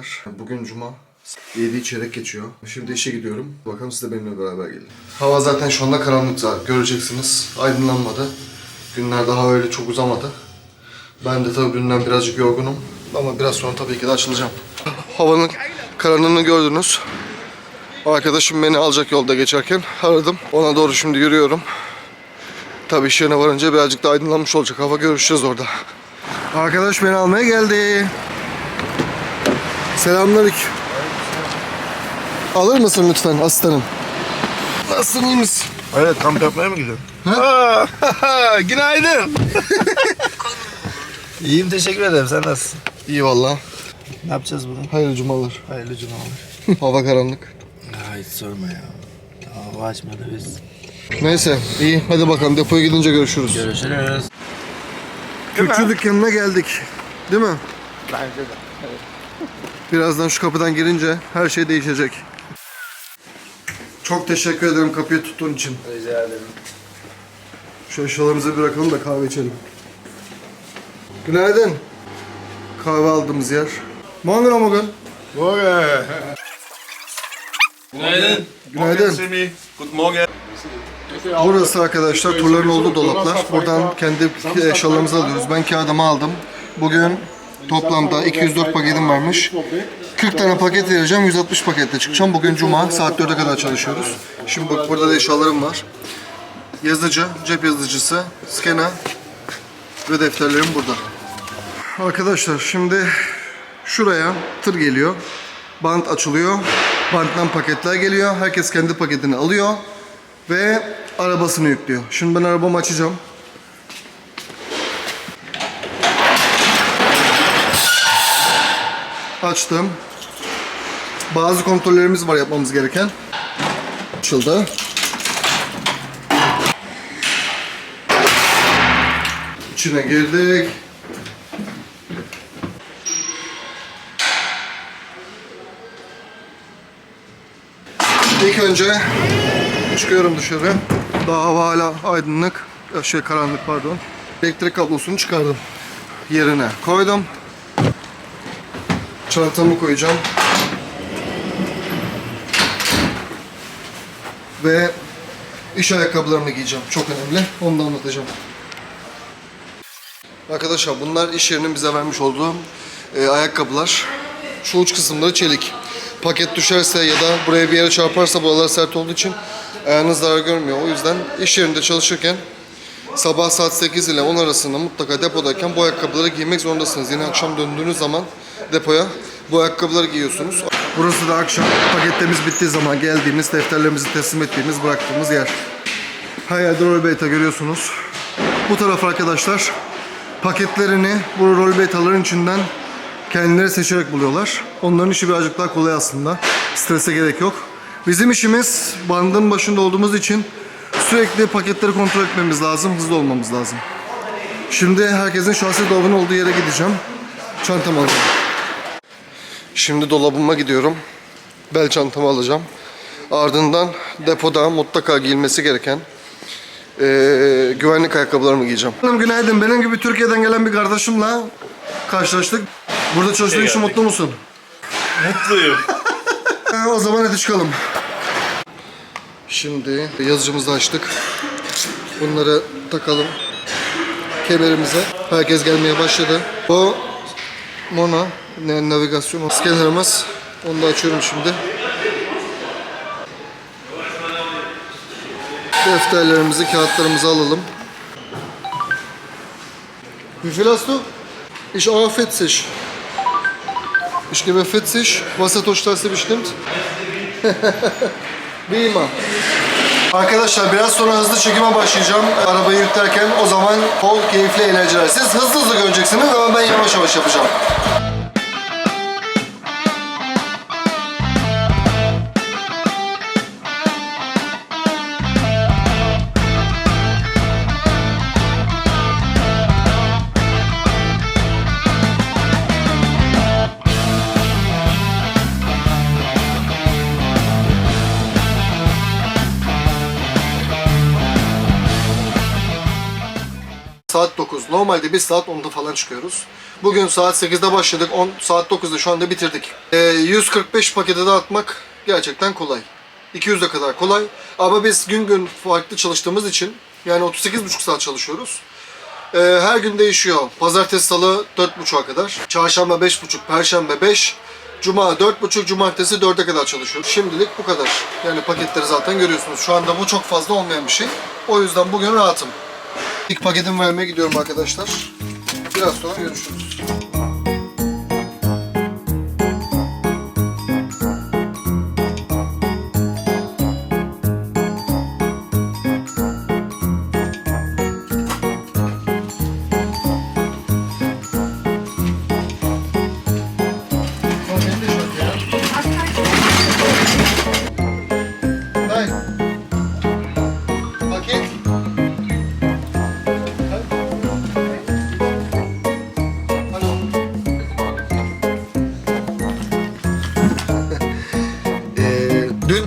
arkadaşlar. Bugün cuma. 7 çeyrek geçiyor. Şimdi işe gidiyorum. Bakalım siz de benimle beraber gelin. Hava zaten şu anda karanlık. Göreceksiniz. Aydınlanmadı. Günler daha öyle çok uzamadı. Ben de tabii dünden birazcık yorgunum. Ama biraz sonra tabii ki de açılacağım. Havanın karanlığını gördünüz. Arkadaşım beni alacak yolda geçerken aradım. Ona doğru şimdi yürüyorum. Tabii iş yerine varınca birazcık da aydınlanmış olacak. Hava görüşeceğiz orada. Arkadaş beni almaya geldi. Selamünaleyküm. Alır mısın lütfen aslanım? Nasılsın iyi misin? Evet kamp yapmaya mı gidiyorsun? Aa, Günaydın. İyiyim teşekkür ederim. Sen nasılsın? İyi valla. Ne yapacağız bugün? Hayırlı cumalar. Hayırlı cumalar. Hava karanlık. Ya hiç sorma ya. Hava açmadı biz. Neyse iyi hadi bakalım depoya gidince görüşürüz. Görüşürüz. Kürkçü dükkanına geldik. Değil mi? Bence de. Birazdan şu kapıdan girince her şey değişecek. Çok teşekkür ederim kapıyı tuttuğun için. Rica ederim. Şu eşyalarımızı bırakalım da kahve içelim. Günaydın. Kahve aldığımız yer. Morgen morgen. Morgen. Günaydın. Günaydın. Good morgen. Burası arkadaşlar turların olduğu dolaplar. Buradan kendi eşyalarımızı alıyoruz. Ben kağıdımı aldım. Bugün toplamda 204 paketim varmış. 40 tane paket vereceğim. 160 pakette çıkacağım. Bugün cuma. Saat 4'e kadar çalışıyoruz. Şimdi bak burada da eşyalarım var. Yazıcı, cep yazıcısı, skena ve defterlerim burada. Arkadaşlar şimdi şuraya tır geliyor. Bant açılıyor. Banttan paketler geliyor. Herkes kendi paketini alıyor ve arabasını yüklüyor. Şimdi ben arabamı açacağım. Açtım. Bazı kontrollerimiz var yapmamız gereken. Açıldı. İçine girdik. İlk önce çıkıyorum dışarı. Daha hava hala aydınlık. Şey karanlık pardon. Elektrik kablosunu çıkardım. Yerine koydum. Çantamı koyacağım. Ve iş ayakkabılarımı giyeceğim. Çok önemli. Onu da anlatacağım. Arkadaşlar bunlar iş yerinin bize vermiş olduğu e, ayakkabılar. Şu uç kısımları çelik. Paket düşerse ya da buraya bir yere çarparsa buralar sert olduğu için ayağınız zarar görmüyor. O yüzden iş yerinde çalışırken sabah saat 8 ile 10 arasında mutlaka depodayken bu ayakkabıları giymek zorundasınız. Yine akşam döndüğünüz zaman depoya bu ayakkabıları giyiyorsunuz. Burası da akşam paketlerimiz bittiği zaman geldiğimiz, defterlerimizi teslim ettiğimiz, bıraktığımız yer. Her yerde rollbait'a görüyorsunuz. Bu taraf arkadaşlar paketlerini bu rollbait'aların içinden kendileri seçerek buluyorlar. Onların işi birazcık daha kolay aslında. Strese gerek yok. Bizim işimiz bandın başında olduğumuz için sürekli paketleri kontrol etmemiz lazım, hızlı olmamız lazım. Şimdi herkesin şahsi dolabının olduğu yere gideceğim. Çantamı alacağım. Şimdi dolabıma gidiyorum. Bel çantamı alacağım. Ardından depoda mutlaka giyilmesi gereken eee, güvenlik ayakkabılarımı giyeceğim. Günaydın. Benim gibi Türkiye'den gelen bir kardeşimle karşılaştık. Burada çalıştığın için mutlu musun? Mutluyum. O zaman hadi çıkalım. Şimdi yazıcımızı açtık. Bunları takalım kemerimize. Herkes gelmeye başladı. O Mona navigasyon scannerımız. Onu da açıyorum şimdi. Defterlerimizi, kağıtlarımızı alalım. Wie viel hast du? Ich auch 40. Ich gebe 40. Wassertorstraße bestimmt. Wie immer. Arkadaşlar biraz sonra hızlı çekime başlayacağım. Arabayı yüklerken o zaman bol keyifli eğlenceler. Siz hızlı hızlı göreceksiniz ama ben yavaş yavaş yapacağım. Saat 9. Normalde biz saat 10'da falan çıkıyoruz. Bugün saat 8'de başladık. 10 saat 9'da şu anda bitirdik. Ee, 145 pakete dağıtmak gerçekten kolay. 200'e kadar kolay. Ama biz gün gün farklı çalıştığımız için yani 38,5 saat çalışıyoruz. Ee, her gün değişiyor. Pazartesi, salı 4.30'a kadar. Çarşamba 5.30, perşembe 5. Cuma 4.30, cumartesi 4'e kadar çalışıyoruz. Şimdilik bu kadar. Yani paketleri zaten görüyorsunuz. Şu anda bu çok fazla olmayan bir şey. O yüzden bugün rahatım. İlk paketimi vermeye gidiyorum arkadaşlar. Biraz sonra görüşürüz.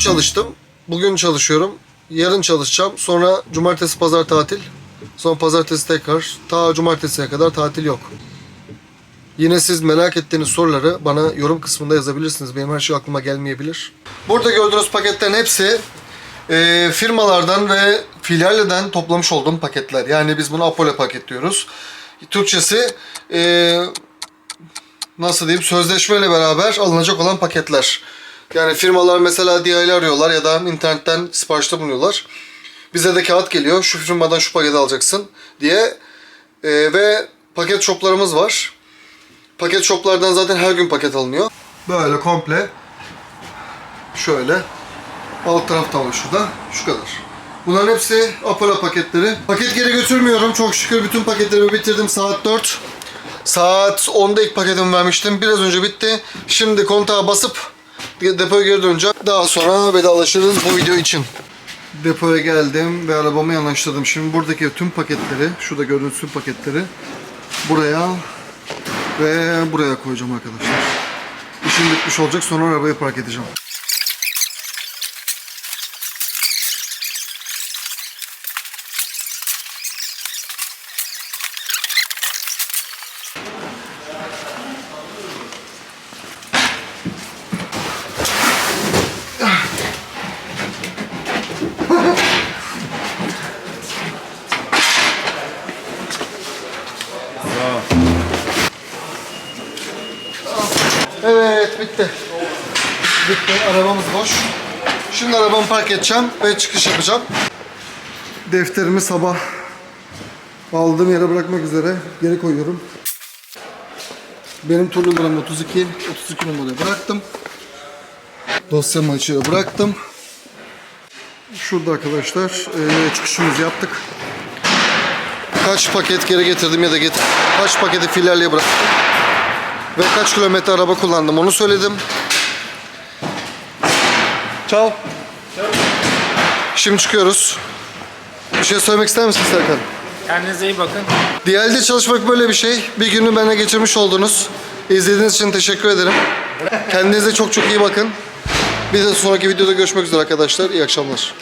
Çalıştım. Bugün çalışıyorum. Yarın çalışacağım. Sonra cumartesi pazar tatil. Sonra pazartesi tekrar. Ta cumartesiye kadar tatil yok. Yine siz merak ettiğiniz soruları bana yorum kısmında yazabilirsiniz. Benim her şey aklıma gelmeyebilir. Burada gördüğünüz paketlerin hepsi e, firmalardan ve filialden toplamış olduğum paketler. Yani biz bunu Apollo paket diyoruz. Türkçesi e, nasıl diyeyim sözleşmeyle beraber alınacak olan paketler. Yani firmalar mesela DHL arıyorlar ya da internetten siparişte bulunuyorlar. Bize de kağıt geliyor. Şu firmadan şu paketi alacaksın diye. E, ve paket shoplarımız var. Paket shoplardan zaten her gün paket alınıyor. Böyle komple. Şöyle. Alt tarafta var şurada. Şu kadar. Bunların hepsi Apollo paketleri. Paket geri götürmüyorum. Çok şükür bütün paketlerimi bitirdim. Saat 4. Saat 10'da ilk paketimi vermiştim. Biraz önce bitti. Şimdi kontağa basıp depoya geri döneceğim. Daha sonra vedalaşırız bu video için. Depoya geldim ve arabamı yanaştırdım. Şimdi buradaki tüm paketleri, şurada gördüğünüz tüm paketleri buraya ve buraya koyacağım arkadaşlar. İşim bitmiş olacak sonra arabayı park edeceğim. Evet bitti. Bitti. Arabamız boş. Şimdi arabamı park edeceğim ve çıkış yapacağım. Defterimi sabah aldığım yere bırakmak üzere geri koyuyorum. Benim tur numaram 32. 32 numaraya bıraktım. Dosyamı açığa bıraktım. Şurada arkadaşlar eee, çıkışımızı yaptık. Kaç paket geri getirdim ya da getir. Kaç paketi filiale bıraktım. Ve kaç kilometre araba kullandım onu söyledim. Ciao. Şimdi çıkıyoruz. Bir şey söylemek ister misin Serkan? Kendinize iyi bakın. DL'de çalışmak böyle bir şey. Bir günü benimle geçirmiş oldunuz. İzlediğiniz için teşekkür ederim. Kendinize çok çok iyi bakın. Bir de sonraki videoda görüşmek üzere arkadaşlar. İyi akşamlar.